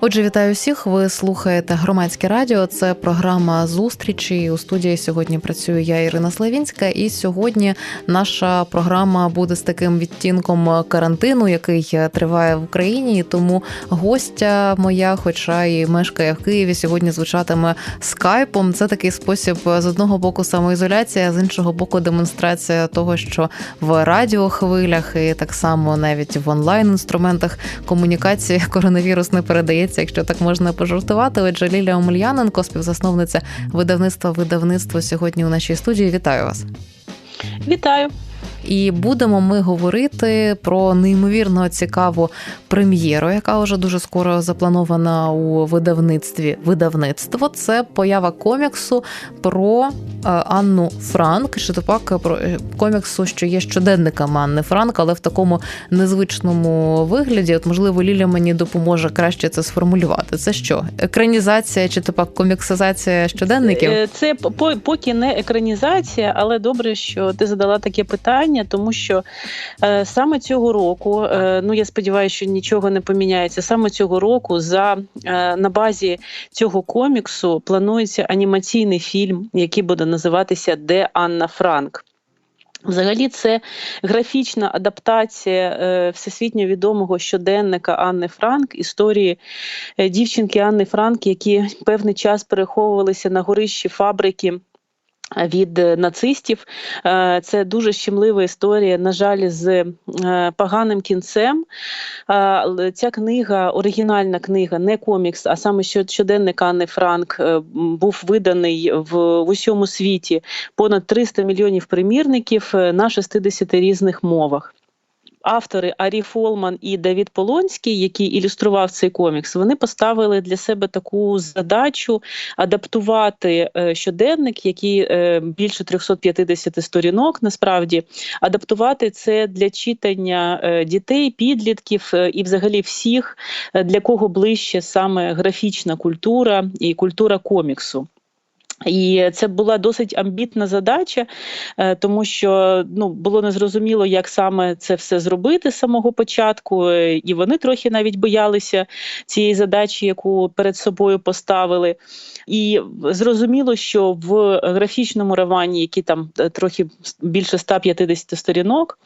Отже, вітаю всіх. Ви слухаєте громадське радіо. Це програма зустрічі. У студії сьогодні працюю я, Ірина Славінська, і сьогодні наша програма буде з таким відтінком карантину, який триває в Україні. Тому гостя моя, хоча і мешкає в Києві, сьогодні звучатиме скайпом. Це такий спосіб з одного боку самоізоляція, з іншого боку, демонстрація того, що в радіохвилях і так само навіть в онлайн інструментах комунікації коронавірус не передається здається, якщо так можна пожартувати. Отже, Лілія Омельяненко, співзасновниця видавництва видавництво сьогодні у нашій студії. Вітаю вас. Вітаю. І будемо ми говорити про неймовірно цікаву прем'єру, яка вже дуже скоро запланована у видавництві. Видавництво це поява коміксу про е, Анну Франк, чи то пак про е, коміксу, що є щоденником Анни Франк, але в такому незвичному вигляді. От, можливо, Ліля мені допоможе краще це сформулювати. Це що? Екранізація чи то пак коміксизація щоденників? Е, це поки не екранізація, але добре, що ти задала таке питання питання, тому що е, саме цього року, е, ну я сподіваюся, що нічого не поміняється. Саме цього року за е, на базі цього коміксу планується анімаційний фільм, який буде називатися Де Анна Франк. Взагалі, це графічна адаптація е, всесвітньо відомого щоденника Анни Франк, історії е, дівчинки Анни Франк, які певний час переховувалися на горищі фабрики від е, нацистів е, це дуже щемлива історія. На жаль, з е, поганим кінцем. Ця книга, оригінальна книга, не комікс, а саме щоденник Анни Франк був виданий в, в усьому світі понад 300 мільйонів примірників на 60 різних мовах автори Арі Фолман і Давід Полонський, який ілюстрував цей комікс, вони поставили для себе таку задачу адаптувати е, щоденник, який е, більше 350 сторінок, насправді адаптувати це для читання е, дітей, підлітків і, взагалі, всіх, для кого ближче саме графічна культура і культура коміксу. І це була досить амбітна задача, е, тому що ну було незрозуміло, як саме це все зробити з самого початку, е, і вони трохи навіть боялися цієї задачі, яку перед собою поставили. І зрозуміло, що в графічному романі, які там е, трохи більше 150 сторінок,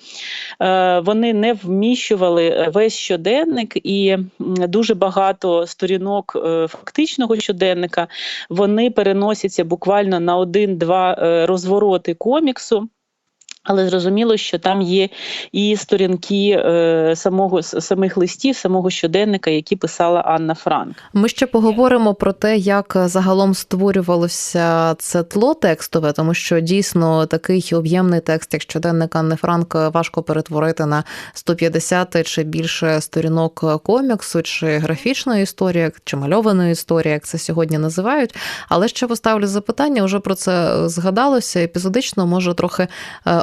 вони не вміщували весь щоденник, і дуже багато сторінок фактичного щоденника вони переносяться буквально на один-два е, розвороти коміксу. Але зрозуміло, що там є і сторінки е, самого самих листів, самого щоденника, які писала Анна Франк. Ми ще поговоримо про те, як загалом створювалося це тло текстове, тому що дійсно такий об'ємний текст, як щоденник Анни Франк, важко перетворити на 150 чи більше сторінок коміксу, чи графічної історії, чи мальованої історії, як це сьогодні називають. Але ще поставлю запитання, вже про це згадалося. Епізодично може трохи.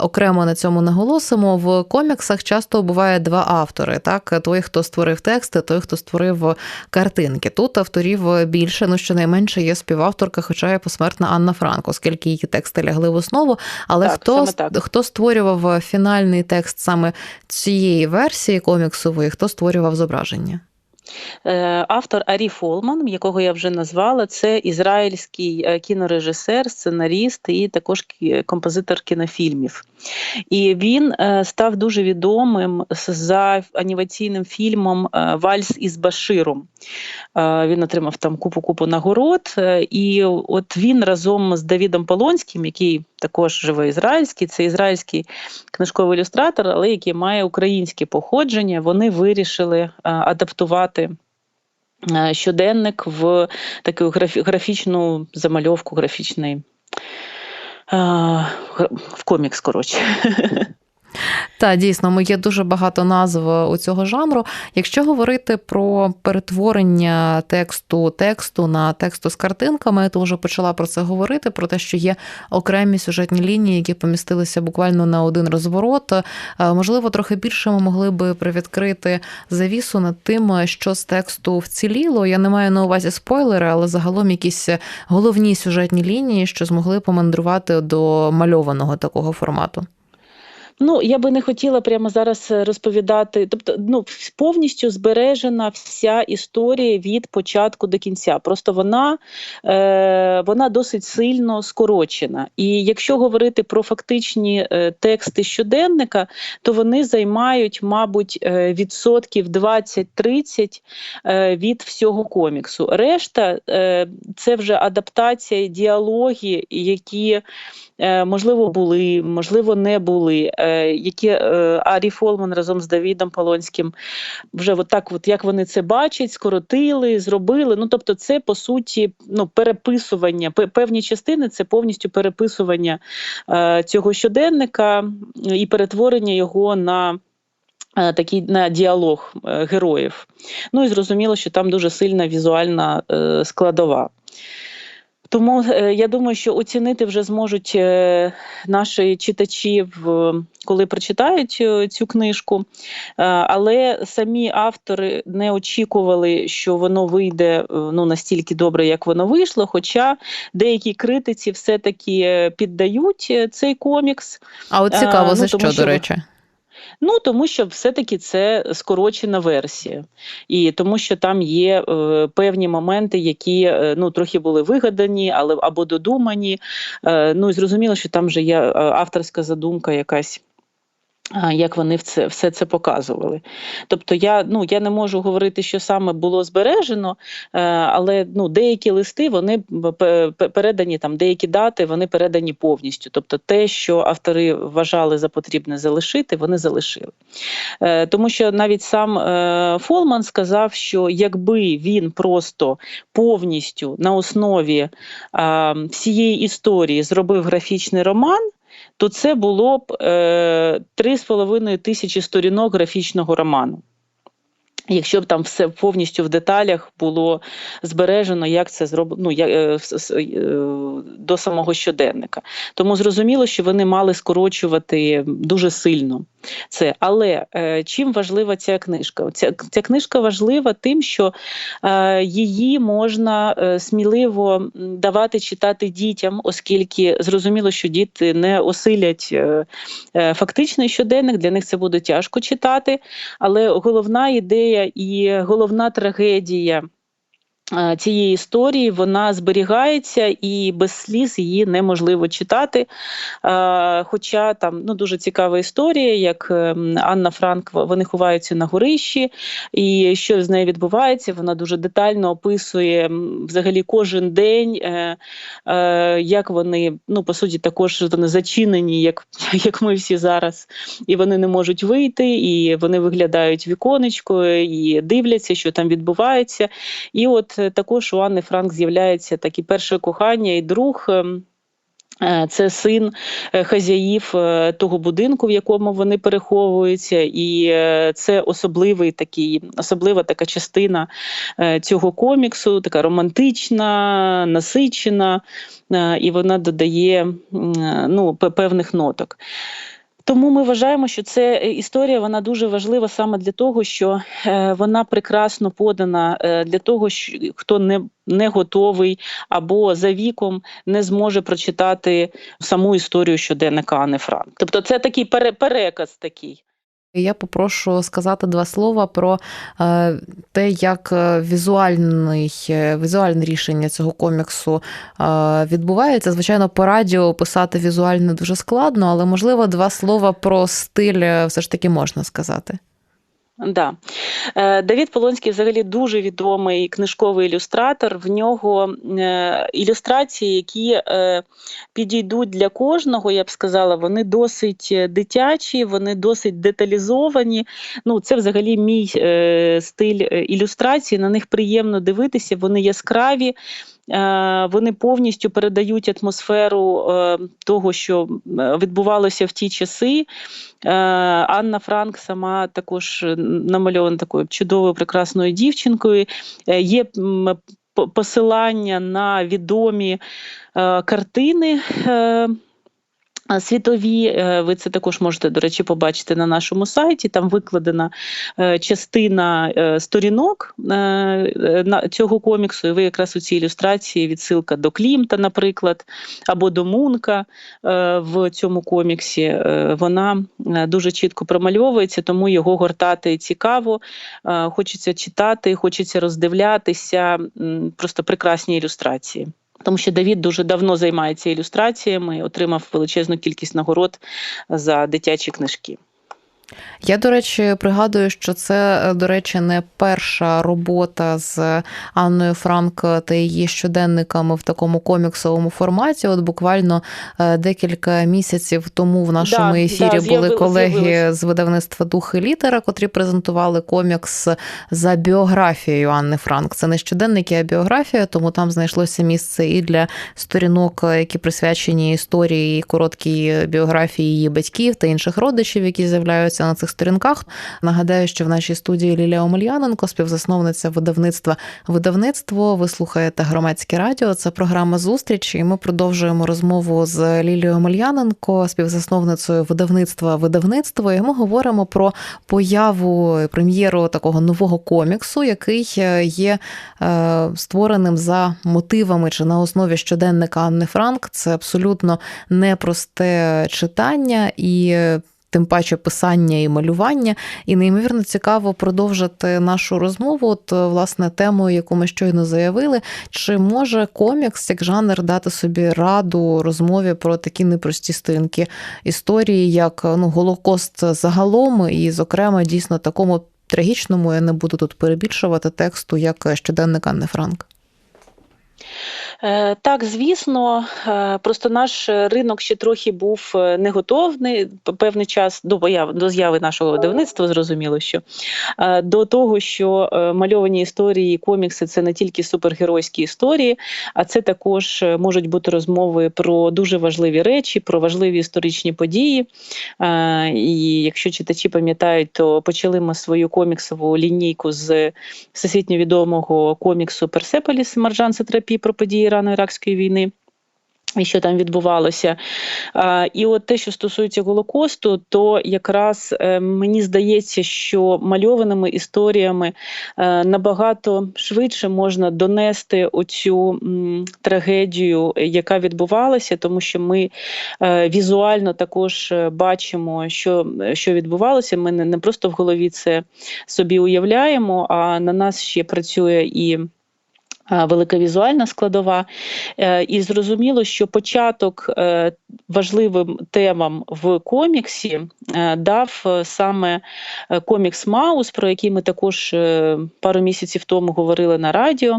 Окремо на цьому наголосимо. В коміксах часто буває два автори: так той, хто створив тексти, той, хто створив картинки. Тут авторів більше, ну щонайменше є співавторка, хоча є посмертна Анна Франк, оскільки її тексти лягли в основу. Але так, хто так. хто створював фінальний текст саме цієї версії коміксової, хто створював зображення? Е, автор Арі Фолман, якого я вже назвала, це ізраїльський е, кінорежисер, сценаріст і також композитор кінофільмів. І він е, став дуже відомим за анімаційним фільмом Вальс із Баширом. Він отримав там купу-купу нагород. І от він разом з Давідом Полонським, який також живе ізраїльський, це ізраїльський книжковий ілюстратор, але який має українське походження, вони вирішили адаптувати перетворити е, щоденник в таку графічну замальовку, графічний е, в комікс, коротше. Та дійсно, є дуже багато назв у цього жанру. Якщо говорити про перетворення тексту тексту на тексту з картинками, то вже почала про це говорити: про те, що є окремі сюжетні лінії, які помістилися буквально на один розворот. Е, можливо, трохи більше ми могли би привідкрити завісу над тим, що з тексту вціліло. Я не маю на увазі спойлери, але загалом якісь головні сюжетні лінії, що змогли помандрувати до мальованого такого формату. Ну, я би не хотіла прямо зараз е, розповідати. Тобто, ну повністю збережена вся історія від початку до кінця. Просто вона е, вона досить сильно скорочена. І якщо говорити про фактичні е, тексти щоденника, то вони займають, мабуть, е, відсотків 20-30 е, від всього коміксу. Решта це вже адаптація, діалоги, які. Можливо, були, можливо, не були. Е, які е, Арі Фолман разом з Давідом Полонським вже от так, от як вони це бачать, скоротили, зробили. Ну тобто, це по суті ну, переписування. Певні частини це повністю переписування цього щоденника і перетворення його на. Такий на діалог героїв. Ну і зрозуміло, що там дуже сильна візуальна складова. Тому е, я думаю, що оцінити вже зможуть е, наші читачі, коли прочитають е, цю книжку, але самі автори не очікували, що воно вийде ну настільки добре, як воно вийшло. Хоча деякі критиці все-таки піддають цей комікс. А от цікаво, ну, за що, що до речі. Ну тому що все-таки це скорочена версія, і тому, що там є е, певні моменти, які е, ну трохи були вигадані, але або додумані. Е, ну і зрозуміло, що там вже є е, авторська задумка якась. Як вони все все це показували. Тобто я ну, я не можу говорити, що саме було збережено, е, але ну, деякі листи вони передані, там, деякі дати вони передані повністю. Тобто те, що автори вважали за потрібне залишити, вони залишили. Е, тому що навіть сам е, Фолман сказав, що якби він просто повністю на основі всієї історії зробив графічний роман то це було б е, 3,5 тисячі сторінок графічного роману. Якщо б там все повністю в деталях було збережено, як це зроблено ну, е, е, до самого щоденника. Тому зрозуміло, що вони мали скорочувати дуже сильно це. Але е, чим важлива ця книжка? Ця, ця книжка важлива тим, що е, її можна е, сміливо давати читати дітям, оскільки зрозуміло, що діти не осилять е, е, фактичний щоденник, для них це буде тяжко читати. Але головна ідея і головна трагедія. Е, цієї історії вона зберігається і без сліз її неможливо читати. Е, хоча там ну, дуже цікава історія, як ем, Анна Франк вони ховаються на горищі, і що з нею відбувається, вона дуже детально описує взагалі кожен день, е, як вони ну, по суті також вони зачинені, як як ми всі зараз, і вони не можуть вийти, і вони виглядають віконечко і дивляться, що там відбувається. І от також у Анни Франк з'являється таке перше кохання і друг. Ем, е, це син е, хазяїв е, того будинку, в якому вони переховуються, і це особливий такий, особлива така частина цього коміксу, така романтична, насичена, і вона додає ну, певних ноток. Тому ми вважаємо, що це е, історія вона дуже важлива саме для того, що е, вона прекрасно подана е, для того, хто не не готовий або за віком не зможе прочитати саму історію щоденника Анни Франк. Тобто, це такий переказ такий. Я попрошу сказати два слова про е, те, як е, візуальний, е, візуальне рішення цього коміксу відбувається. Звичайно, по радіо писати візуально дуже складно, але можливо два слова про стиль все ж таки можна сказати. Да. Е, Давід Полонський взагалі дуже відомий книжковий ілюстратор. В нього е, ілюстрації, які е, підійдуть для кожного, я б сказала, вони досить дитячі, вони досить деталізовані. Ну, Це взагалі мій стиль ілюстрації. На них приємно дивитися, вони яскраві. Вони повністю передають атмосферу того, що відбувалося в ті часи. Анна Франк сама також намальована такою чудовою прекрасною дівчинкою. Е, є посилання на відомі картини. Світові, е, ви це також можете, до речі, побачити на нашому сайті. Там викладена е, частина е, сторінок цього коміксу. І ви якраз у цій ілюстрації відсилка до Клімта, наприклад, або до Мунка в цьому коміксі. Вона дуже чітко промальовується, тому його гортати цікаво. Хочеться читати, хочеться роздивлятися. Просто прекрасні ілюстрації. Тому що Давід дуже давно займається ілюстраціями, отримав величезну кількість нагород за дитячі книжки. Я, до речі, пригадую, що це, до речі, не перша робота з Анною Франк та її щоденниками в такому коміксовому форматі. От буквально е, декілька місяців тому в нашому да, ефірі да, були колеги з видавництва Дух і літера, котрі презентували комікс за біографією Анни Франк. Це не щоденники, а біографія, тому там знайшлося місце і для сторінок, які присвячені історії, короткій біографії її батьків та інших родичів, які з'являються з'являються на цих сторінках. Нагадаю, що в нашій студії Лілія Омельяненко, співзасновниця видавництва видавництво. Ви слухаєте громадське радіо. Це програма зустрічі. І ми продовжуємо розмову з Лілією Омельяненко, співзасновницею видавництва видавництво. І ми говоримо про появу прем'єру такого нового коміксу, який є е, створеним за мотивами чи на основі щоденника Анни Франк. Це абсолютно непросте читання і тим паче писання і малювання. І неймовірно цікаво продовжити нашу розмову. От, власне, темою, яку ми щойно заявили, чи може комікс як жанр дати собі раду розмові про такі непрості сторінки історії, як ну, Голокост загалом, і, зокрема, дійсно такому трагічному я не буду тут перебільшувати тексту, як щоденник Анни Франк. Е, так, звісно, е, просто наш ринок ще трохи був е, не готовний певний час до появи до з'яви нашого видавництва. Зрозуміло, що до того, що мальовані історії, комікси це не тільки супергеройські історії, а це також можуть бути розмови про дуже важливі речі, про важливі історичні події. І якщо читачі пам'ятають, то почали ми свою коміксову лінійку з всесвітньо відомого коміксу Персеполіс Маржан Сатрапі про події Ірано-Іракської війни. І що там відбувалося, і от те, що стосується Голокосту, то якраз е, мені здається, що мальованими історіями е, набагато швидше можна донести оцю трагедію, яка відбувалася, тому що ми е, візуально також бачимо, що що відбувалося. Ми не просто в голові це собі уявляємо, а на нас ще працює і. Велика візуальна складова, е, і зрозуміло, що початок е, важливим темам в коміксі е, дав саме комікс Маус, про який ми також пару місяців тому говорили на радіо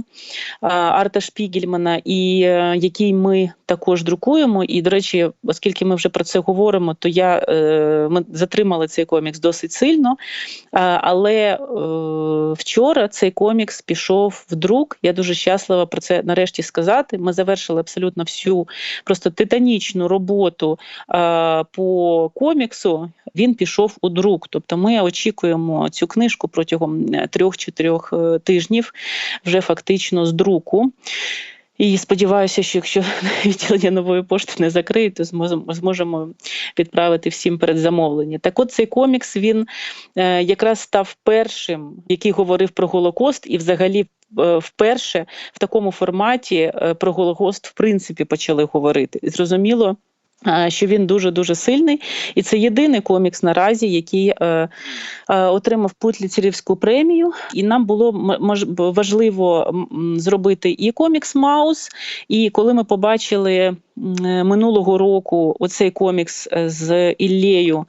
Арта Шпігельмана, і який ми також друкуємо. І, до речі, оскільки ми вже про це говоримо, то я ми затримали цей комікс досить сильно. Але вчора цей комікс пішов в друк. Я дуже щаслива про це нарешті сказати. Ми завершили абсолютно всю просто титанічну роботу е, по коміксу. Він пішов у друк. Тобто ми очікуємо цю книжку протягом трьох-чотирьох е, тижнів вже фактично з друку. І сподіваюся, що якщо відділення нової пошти не закриють, то зможемо відправити всім передзамовлення. Так, от цей комікс він е, якраз став першим, який говорив про Голокост, і взагалі Е, вперше в такому форматі е, про Голокост в принципі почали говорити. Зрозуміло. Що він дуже дуже сильний, і це єдиний комікс наразі, який е, е, отримав Путліцерівську премію. І нам було мож, важливо зробити і комікс Маус. І коли ми побачили минулого року оцей комікс з Іллею,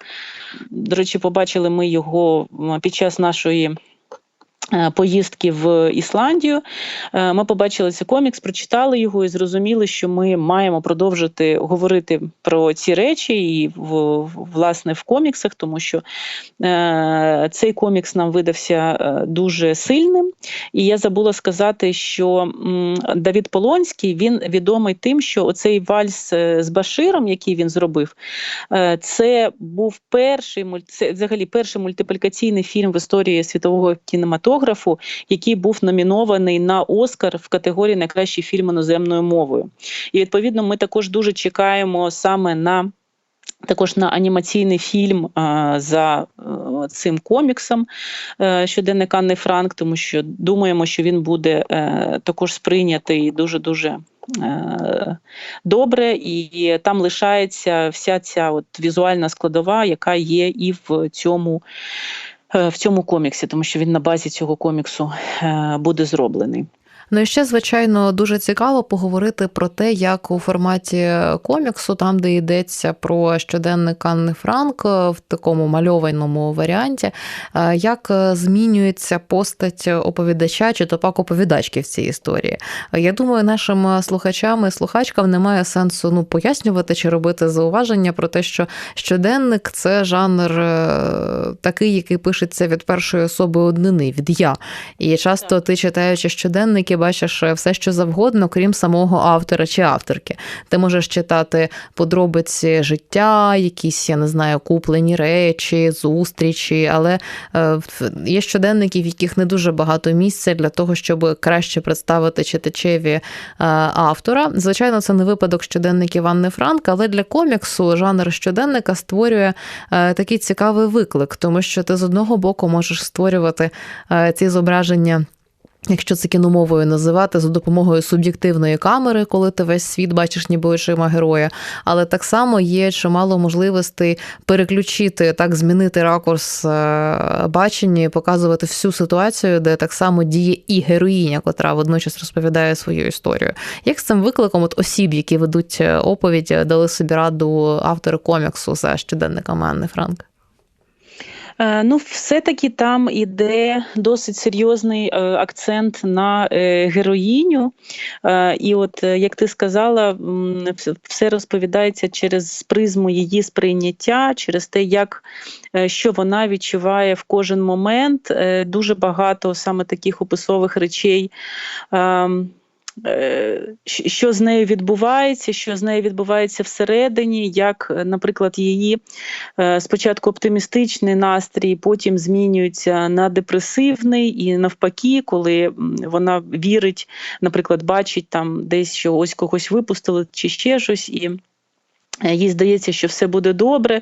до речі, побачили ми його під час нашої. Е, поїздки в Ісландію е, ми побачили цей комікс, прочитали його і зрозуміли, що ми маємо продовжити говорити про ці речі і в власне в коміксах, тому що е, цей комікс нам видався дуже сильним. І я забула сказати, що Давід Полонський він відомий тим, що оцей вальс з Баширом, який він зробив, це був перший це взагалі перший мультиплікаційний фільм в історії світового кінематографу кінематографу, який був номінований на Оскар в категорії найкращий фільм іноземною мовою. І відповідно ми також дуже чекаємо саме на. Також на анімаційний фільм а, за е, цим коміксом е, щоденник Анни Франк, тому що думаємо, що він буде е, також сприйнятий дуже дуже добре, і там лишається вся ця от візуальна складова, яка є і в цьому. В цьому коміксі, тому що він на базі цього коміксу буде зроблений. Ну і ще, звичайно, дуже цікаво поговорити про те, як у форматі коміксу, там де йдеться про щоденник Анни Франк в такому мальованому варіанті, е, як змінюється постать оповідача чи то пак оповідачки в цій історії. Я думаю, нашим слухачам і слухачкам немає сенсу ну пояснювати чи робити зауваження про те, що щоденник це жанр е, такий, який пишеться від першої особи однини, від я. І часто ти читаючи щоденники бачиш е, все, що завгодно, крім самого автора чи авторки. Ти можеш читати подробиці життя, якісь, я не знаю, куплені речі, зустрічі, але е, є щоденники, в яких не дуже багато місця для того, щоб краще представити читачеві е, автора. Звичайно, це не випадок щоденників Анни Франк, але для коміксу жанр щоденника створює такий цікавий виклик, тому що ти з одного боку можеш створювати ці зображення. Якщо це кіномовою називати за допомогою суб'єктивної камери, коли ти весь світ бачиш ніби очима героя, але так само є чимало можливостей переключити, так змінити ракурс е, бачення, і показувати всю ситуацію, де так само діє і героїня, котра водночас розповідає свою історію. Як з цим викликом от осіб, які ведуть е, оповідь, дали собі раду автори коміксу за щоденниками Анни Франк? Е, ну, все-таки там іде досить серйозний е, акцент на е, героїню. І, от, як ти сказала, все розповідається через призму її сприйняття, через те, як що вона відчуває в кожен момент. Дуже багато саме таких описових речей. Е, що з нею відбувається, що з нею відбувається всередині, як, наприклад, її е, спочатку оптимістичний настрій, потім змінюється на депресивний і навпаки, коли вона вірить, наприклад, бачить там десь що ось когось випустили чи ще щось. і їй здається, що все буде добре,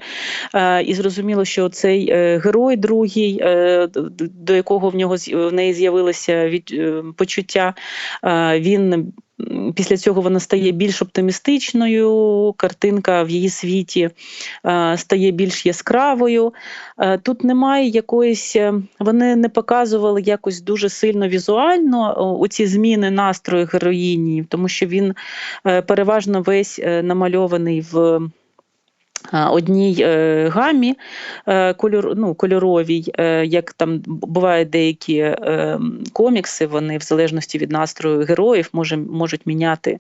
е, і зрозуміло, що цей е, герой, другий, до якого в нього в неї з'явилися від почуття, він Після цього вона стає більш оптимістичною, картинка в її світі е, стає більш яскравою. Е, тут немає якоїсь, е, вони не показували якось дуже сильно візуально оці зміни настрою героїні, тому що він переважно весь намальований в одній е, гамі е, кольор, ну, кольоровій, е, як там бувають деякі комікси, вони в залежності від настрою героїв може, можуть міняти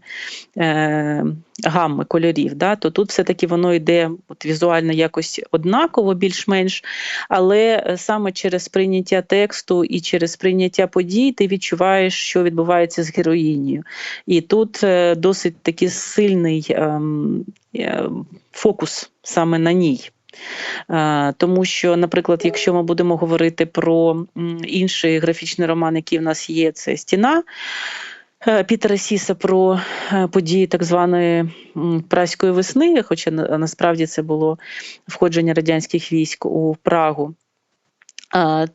гамми кольорів. Да? То тут все-таки воно йде от, візуально якось однаково, більш-менш, але саме через сприйняття тексту і через сприйняття подій ти відчуваєш, що відбувається з героїнею. І тут досить такий сильний ем, фокус саме на ній. Тому що, наприклад, якщо ми будемо говорити про інший графічний роман, який в нас є, це стіна е, Пітера Сіса про е, події так званої праської весни, хоча насправді це було входження радянських військ у Прагу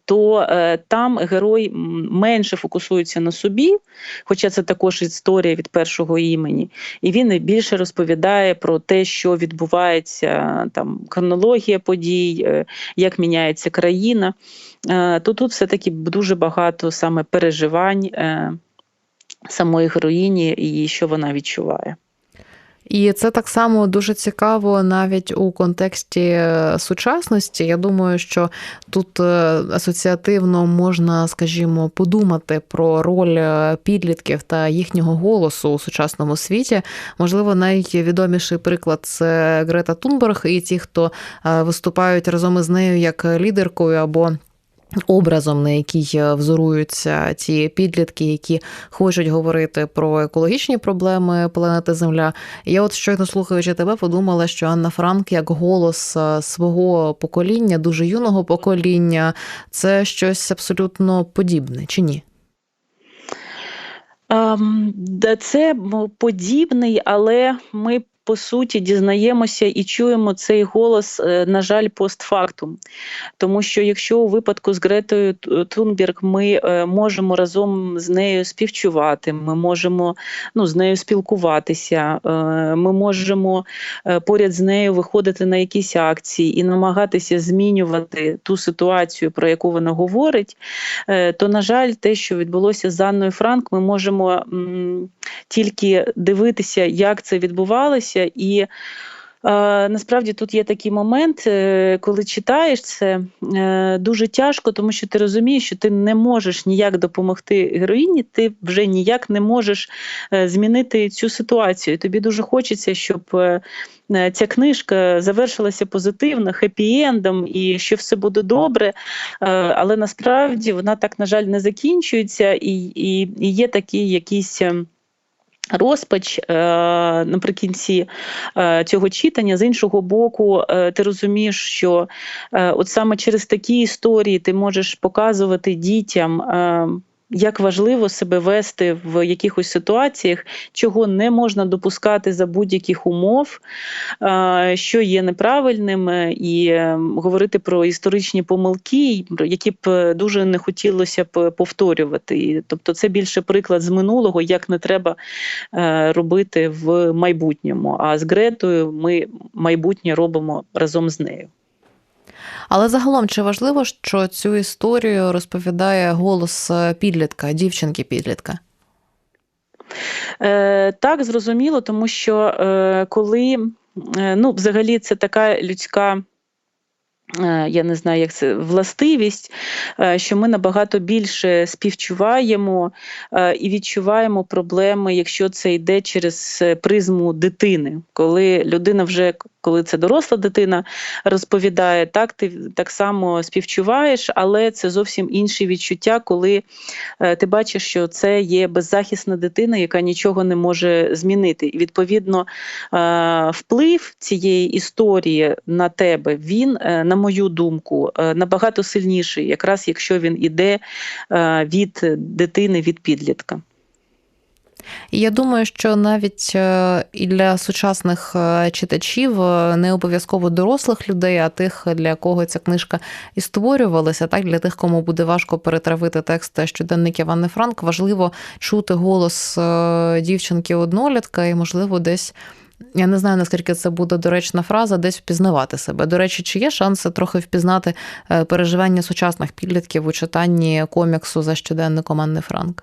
то е, там герой менше фокусується на собі, хоча це також історія від першого імені, і він більше розповідає про те, що відбувається там хронологія подій, е, як міняється країна. Е, то тут все-таки дуже багато саме переживань самої героїні і що вона відчуває. І це так само дуже цікаво навіть у контексті е, сучасності. Я думаю, що тут е, асоціативно можна, скажімо, подумати про роль е, підлітків та їхнього голосу у сучасному світі. Можливо, найвідоміший приклад це Грета Тунберг і ті, хто виступають разом із нею як лідеркою або Образом, на який е, взоруються ті підлітки, які хочуть говорити про екологічні проблеми планети Земля. Я, от щойно слухаючи тебе, подумала, що Анна Франк, як голос е, свого покоління, дуже юного покоління, це щось абсолютно подібне, чи ні? Ем, це подібний, але ми по суті дізнаємося і чуємо цей голос, е, на жаль, постфактум. Тому що якщо у випадку з Гретою Тунберг ми е, можемо разом з нею співчувати, ми можемо ну, з нею спілкуватися, е, ми можемо поряд з нею виходити на якісь акції і намагатися змінювати ту ситуацію, про яку вона говорить, то, на жаль, те, що відбулося з Анною Франк, ми можемо тільки дивитися, як це відбувалося, і е, насправді тут є такий момент, е, коли читаєш це е, дуже тяжко, тому що ти розумієш, що ти не можеш ніяк допомогти героїні, ти вже ніяк не можеш змінити цю ситуацію. Тобі дуже хочеться, щоб. Ця книжка завершилася позитивно, хеппі-ендом і що все буде добре, але насправді вона так, на жаль, не закінчується, і і, і є такі якісь ем, Розпач е, наприкінці е, цього читання, з іншого боку, е, ти розумієш, що от саме через такі історії ти можеш показувати дітям як важливо себе вести в якихось ситуаціях, чого не можна допускати за будь-яких умов, що є неправильним, і ем, говорити про історичні помилки, які б дуже не хотілося б повторювати. Тобто, це більше приклад з минулого, як не треба е, робити в майбутньому. А з Гретою ми майбутнє робимо разом з нею. Але загалом чи важливо, що цю історію розповідає голос е, підлітка, дівчинки-підлітка? Е, Так, зрозуміло, тому що е, коли е, ну, взагалі це така людська. Е, я не знаю, як це властивість, е, що ми набагато більше співчуваємо е, і відчуваємо проблеми, якщо це йде через призму дитини, коли людина вже коли це доросла дитина розповідає, так ти так само співчуваєш, але це зовсім інші відчуття, коли ти бачиш, що це є беззахисна дитина, яка нічого не може змінити. І відповідно вплив цієї історії на тебе він на мою думку, е, набагато сильніший, якраз якщо він іде е, від дитини, від підлітка. Я думаю, що навіть е, і для сучасних читачів не обов'язково дорослих людей, а тих, для кого ця книжка і створювалася, так для тих, кому буде важко перетравити текст щоденників Анни Франк, важливо чути голос дівчинки-однолітка і, можливо, десь. Я не знаю, наскільки це буде доречна фраза, десь впізнавати себе. До речі, чи є шанси трохи впізнати е, переживання сучасних підлітків у читанні коміксу за щоденником Анни Франк?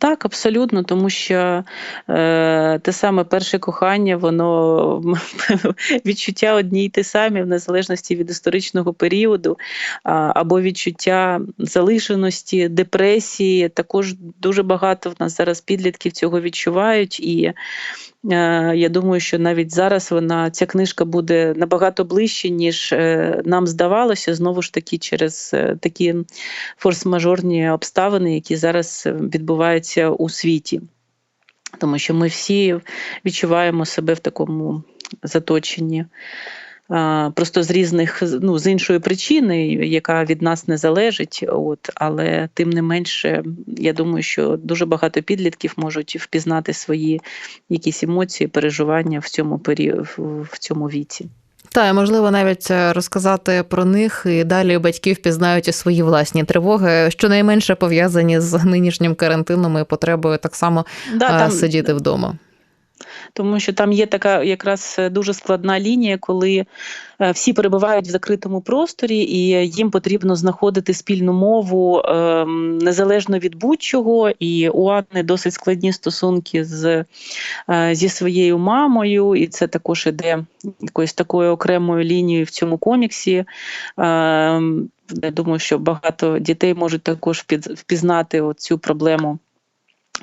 Так, абсолютно, тому що е, те саме перше кохання, воно відчуття одні й ті самі, в незалежності від історичного періоду, або відчуття залишеності, депресії. Також дуже багато в нас зараз підлітків цього відчувають. І Е, я думаю, що навіть зараз вона ця книжка буде набагато ближче, ніж е, нам здавалося, знову ж таки, через е, такі форс-мажорні обставини, які зараз відбуваються у світі. Тому що ми всі відчуваємо себе в такому заточенні просто з різних ну з іншої причини, яка від нас не залежить. От але тим не менше, я думаю, що дуже багато підлітків можуть впізнати свої якісь емоції, переживання в цьому період в цьому віці. Та можливо навіть е, розказати про них і далі батьків пізнають і свої власні тривоги, щонайменше пов'язані з нинішнім карантином і потребою так само да, там... сидіти вдома тому що там є така якраз е, дуже складна лінія, коли е, всі перебувають в закритому просторі, і їм потрібно знаходити спільну мову ем, незалежно від будь-чого. І у Анни досить складні стосунки з, е, зі своєю мамою, і це також іде якоюсь такою окремою лінією в цьому коміксі. Ем, я думаю, що багато дітей можуть також впізнати цю проблему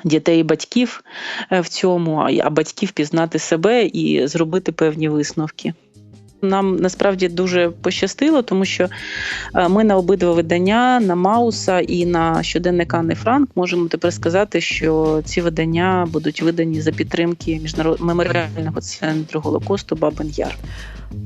дітей і батьків е, в цьому, а батьків пізнати себе і зробити певні висновки. Нам насправді дуже пощастило, тому що е, ми на обидва видання на Мауса і на щоденник Анни Франк можемо тепер сказати, що ці видання будуть видані за підтримки міжнародного меморіального центру Голокосту Бабин Яр.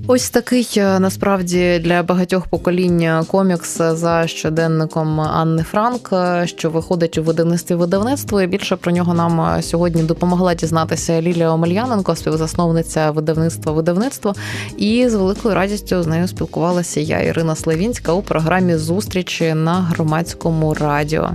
Ось такий е, насправді для багатьох поколінь комікс за щоденником Анни Франк, е, що виходить у видавництві видавництво. І більше про нього нам е, сьогодні допомогла дізнатися Лілія Омельяненко, співзасновниця видавництва видавництво. І з великою радістю з нею спілкувалася я, Ірина Славінська, у програмі зустрічі на громадському радіо.